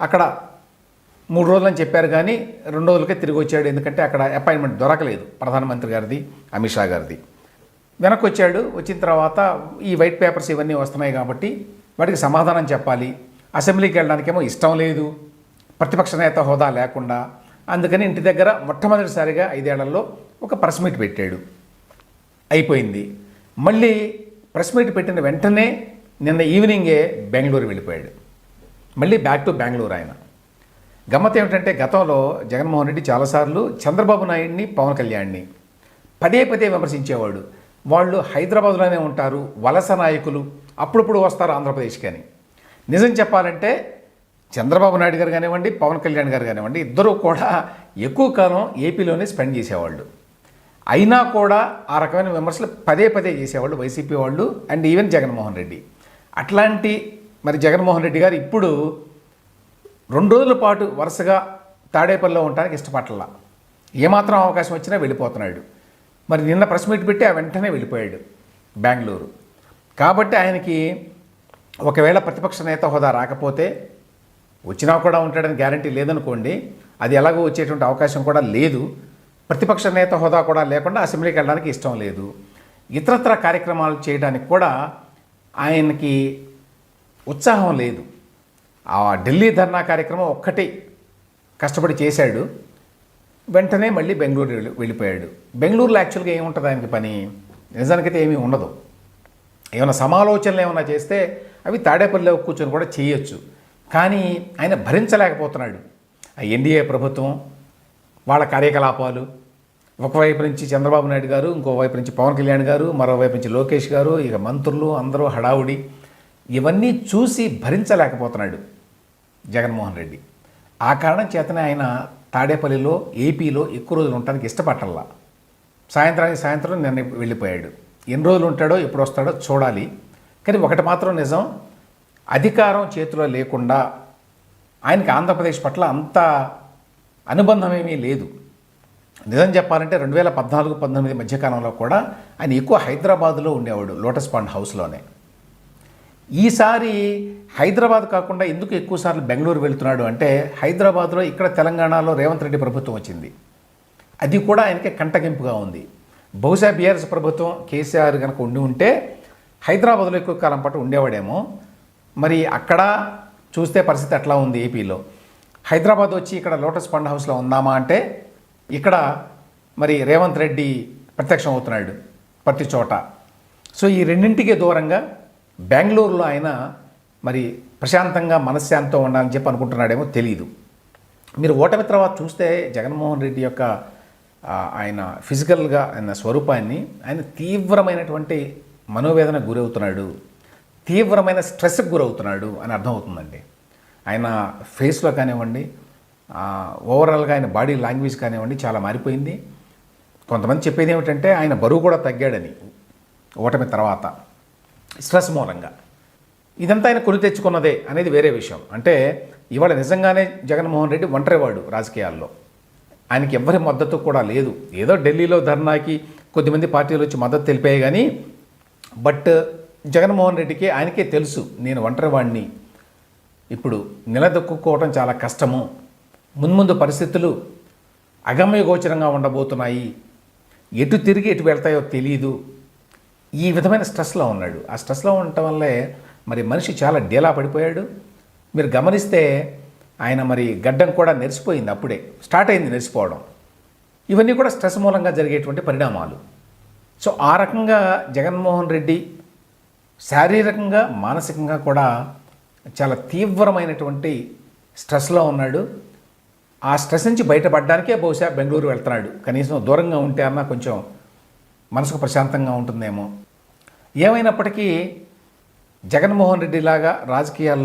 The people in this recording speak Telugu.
అక్కడ మూడు రోజులని చెప్పారు కానీ రెండు రోజులకే తిరిగి వచ్చాడు. ఎందుకంటే అక్కడ అపాయింట్మెంట్ దొరకలేదు ప్రధానమంత్రి గారిది అమిత్ షా గారిది. వెనక్కి వచ్చాడు వచ్చిన తర్వాత ఈ వైట్ పేపర్స్ ఇవన్నీ వస్తున్నాయి కాబట్టి వాటికి సమాధానం చెప్పాలి. అసెంబ్లీకి వెళ్ళడానికేమో ఇష్టం లేదు. ప్రతిపక్ష నేత హోదా లేకుండా అందుకని ఇంటి దగ్గర మొట్టమొదటిసారిగా ఐదేళ్ళలో ఒక ప్రెస్ మీట్ పెట్టాడు. అయిపోయింది. మళ్ళీ ప్రెస్ మీట్ పెట్టిన వెంటనే నిన్న ఈవినింగే బెంగళూరు వెళ్ళిపోయాడు. మళ్ళీ బ్యాక్ టు బెంగళూరు ఆయన. గమ్మత్ ఏమిటంటే గతంలో జగన్మోహన్ రెడ్డి చాలాసార్లు చంద్రబాబు నాయుడిని పవన్ కళ్యాణ్ని పదే పదే విమర్శించేవాడు. వాళ్ళు హైదరాబాద్లోనే ఉంటారు వలస నాయకులు అప్పుడప్పుడు వస్తారు ఆంధ్రప్రదేశ్కి అని. నిజం చెప్పాలంటే చంద్రబాబు నాయుడు గారు కానివ్వండి పవన్ కళ్యాణ్ గారు కానివ్వండి ఇద్దరూ కూడా ఎక్కువ కాలం ఏపీలోనే స్పెండ్ చేసేవాళ్ళు. అయినా కూడా ఆ రకమైన విమర్శలు పదే పదే చేసేవాళ్ళు వైసీపీ వాళ్ళు అండ్ ఈవెన్ జగన్మోహన్ రెడ్డి. అట్లాంటి మరి జగన్మోహన్ రెడ్డి గారు ఇప్పుడు రెండు రోజుల పాటు వరుసగా తాడేపల్లిలో ఉండడానికి ఇష్టపడలా ఏమాత్రం అవకాశం వచ్చినా వెళ్ళిపోతున్నాడు. మరి నిన్న ప్రెస్ మీట్ పెట్టి ఆ వెంటనే వెళ్ళిపోయాడు బెంగళూరు. కాబట్టి ఆయనకి ఒకవేళ ప్రతిపక్ష నేత హోదా రాకపోతే వచ్చినా కూడా ఉంటాడని గ్యారంటీ లేదనుకోండి అది ఎలాగో వచ్చేటువంటి అవకాశం కూడా లేదు. ప్రతిపక్ష నేత హోదా కూడా లేకుండా అసెంబ్లీకి వెళ్ళడానికి ఇష్టం లేదు. ఇతరత్ర కార్యక్రమాలు చేయడానికి కూడా ఆయనకి ఉత్సాహం లేదు. ఆ ఢిల్లీ ధర్నా కార్యక్రమం ఒక్కటి కష్టపడి చేశాడు. వెంటనే మళ్ళీ బెంగళూరు వెళ్ళి- వెళ్ళిపోయాడు. బెంగళూరులో యాక్చువల్గా ఏముంటుంది ఆయనకి పని? నిజానికైతే ఏమీ ఉండదు. ఏమైనా సమాలోచనలు ఏమైనా చేస్తే అవి తాడేపల్లిలో కూర్చొని కూడా చేయొచ్చు. కానీ ఆయన భరించలేకపోతున్నాడు. ఆ ఎన్డీఏ ప్రభుత్వం వాళ్ళ కార్యకలాపాలు ఒకవైపు నుంచి చంద్రబాబు నాయుడు గారు ఇంకోవైపు నుంచి పవన్ కళ్యాణ్ గారు మరోవైపు నుంచి లోకేష్ గారు ఇక మంత్రులు అందరూ హడావుడి. ఇవన్నీ చూసి భరించలేకపోతున్నాడు జగన్మోహన్ రెడ్డి. ఆ కారణం చేతనే ఆయన తాడేపల్లిలో ఏపీలో ఎక్కువ రోజులు ఉండడానికి ఇష్టపట్టల్లా సాయంత్రానికి సాయంత్రం నిన్న వెళ్ళిపోయాడు. ఎన్ని రోజులు ఉంటాడో ఎప్పుడు వస్తాడో చూడాలి. కానీ ఒకటి మాత్రం నిజం అధికారం చేతిలో లేకుండా ఆయనకి ఆంధ్రప్రదేశ్ పట్ల అంత అనుబంధం ఏమీ లేదు. నిజం చెప్పాలంటే రెండు వేల పద్నాలుగు పంతొమ్మిది మధ్యకాలంలో కూడా ఆయన ఎక్కువ హైదరాబాద్లో ఉండేవాడు లోటస్ పాండ్ హౌస్లోనే. ఈసారి హైదరాబాద్ కాకుండా ఎందుకు ఎక్కువసార్లు బెంగళూరు వెళ్తున్నాడు అంటే హైదరాబాద్లో ఇక్కడ తెలంగాణలో రేవంత్ రెడ్డి ప్రభుత్వం వచ్చింది. అది కూడా ఆయనకి కంటగింపుగా ఉంది. బహుశా బీఆర్ఎస్ ప్రభుత్వం కేసీఆర్ కనుక ఉండి ఉంటే హైదరాబాద్లో ఎక్కువ కాలం పాటు ఉండేవాడేమో. మరి అక్కడ చూస్తే పరిస్థితి ఎట్లా ఉంది ఏపీలో. హైదరాబాద్ వచ్చి ఇక్కడ లోటస్ పండ్ హౌస్లో ఉందామా అంటే ఇక్కడ మరి రేవంత్ రెడ్డి ప్రత్యక్షం అవుతున్నాడు ప్రతి చోట. సో ఈ రెండింటికి దూరంగా బెంగళూరులో ఆయన మరి ప్రశాంతంగా మనశ్శాంతం ఉండాలని చెప్పి అనుకుంటున్నాడేమో తెలియదు మీరు ఓటమి తర్వాత చూస్తే జగన్మోహన్ రెడ్డి యొక్క ఆయన ఫిజికల్గా ఆయన స్వరూపాన్ని ఆయన తీవ్రమైనటువంటి మనోవేదన గురవుతున్నాడు. తీవ్రమైన స్ట్రెస్కి గురవుతున్నాడు అని అర్థమవుతుందండి. ఆయన ఫేస్లో కానివ్వండి ఓవరాల్గా ఆయన బాడీ లాంగ్వేజ్ కానివ్వండి చాలా మారిపోయింది. కొంతమంది చెప్పేది ఏమిటంటే ఆయన బరువు కూడా తగ్గాడని ఓటమి తర్వాత. స్ట్రెస్ మూలంగా. ఇదంతా ఆయన కొని తెచ్చుకున్నదే అనేది వేరే విషయం. అంటే ఇవాళ నిజంగానే జగన్మోహన్ రెడ్డి ఒంటరివాడు రాజకీయాల్లో. ఆయనకి ఎవ్వరి మద్దతు కూడా లేదు. ఏదో ఢిల్లీలో ధర్నాకి కొద్దిమంది పార్టీలు వచ్చి మద్దతు తెలిపాయి కానీ బట్ జగన్మోహన్ రెడ్డికి ఆయనకే తెలుసు నేను ఒంటరివాడిని ఇప్పుడు నిలదొక్కుకోవడం చాలా కష్టము. మున్ముందు పరిస్థితులు అగమ్యగోచరంగా ఉండబోతున్నాయి. ఎటు తిరిగి ఎటు వెళ్తాయో తెలియదు ఈ విధమైన స్ట్రెస్లో ఉన్నాడు. ఆ స్ట్రెస్లో ఉండటం వల్లే మరి మనిషి చాలా డీలా పడిపోయాడు. మీరు గమనిస్తే ఆయన మరి గడ్డం కూడా నెరిసిపోయింది అప్పుడే. స్టార్ట్ అయింది నెరిసిపోవడం. ఇవన్నీ కూడా స్ట్రెస్ మూలంగా జరిగేటువంటి పరిణామాలు. సో ఆ రకంగా జగన్మోహన్ రెడ్డి శారీరకంగా మానసికంగా కూడా చాలా తీవ్రమైనటువంటి స్ట్రెస్లో ఉన్నాడు. ఆ స్ట్రెస్ నుంచి బయటపడడానికే బహుశా బెంగళూరు వెళ్తున్నాడు. కనీసం దూరంగా ఉంటే అన్నా కొంచెం మనసుకు ప్రశాంతంగా ఉంటుందేమో. ఏమైనప్పటికీ జగన్మోహన్ రెడ్డి లాగా రాజకీయాల్లో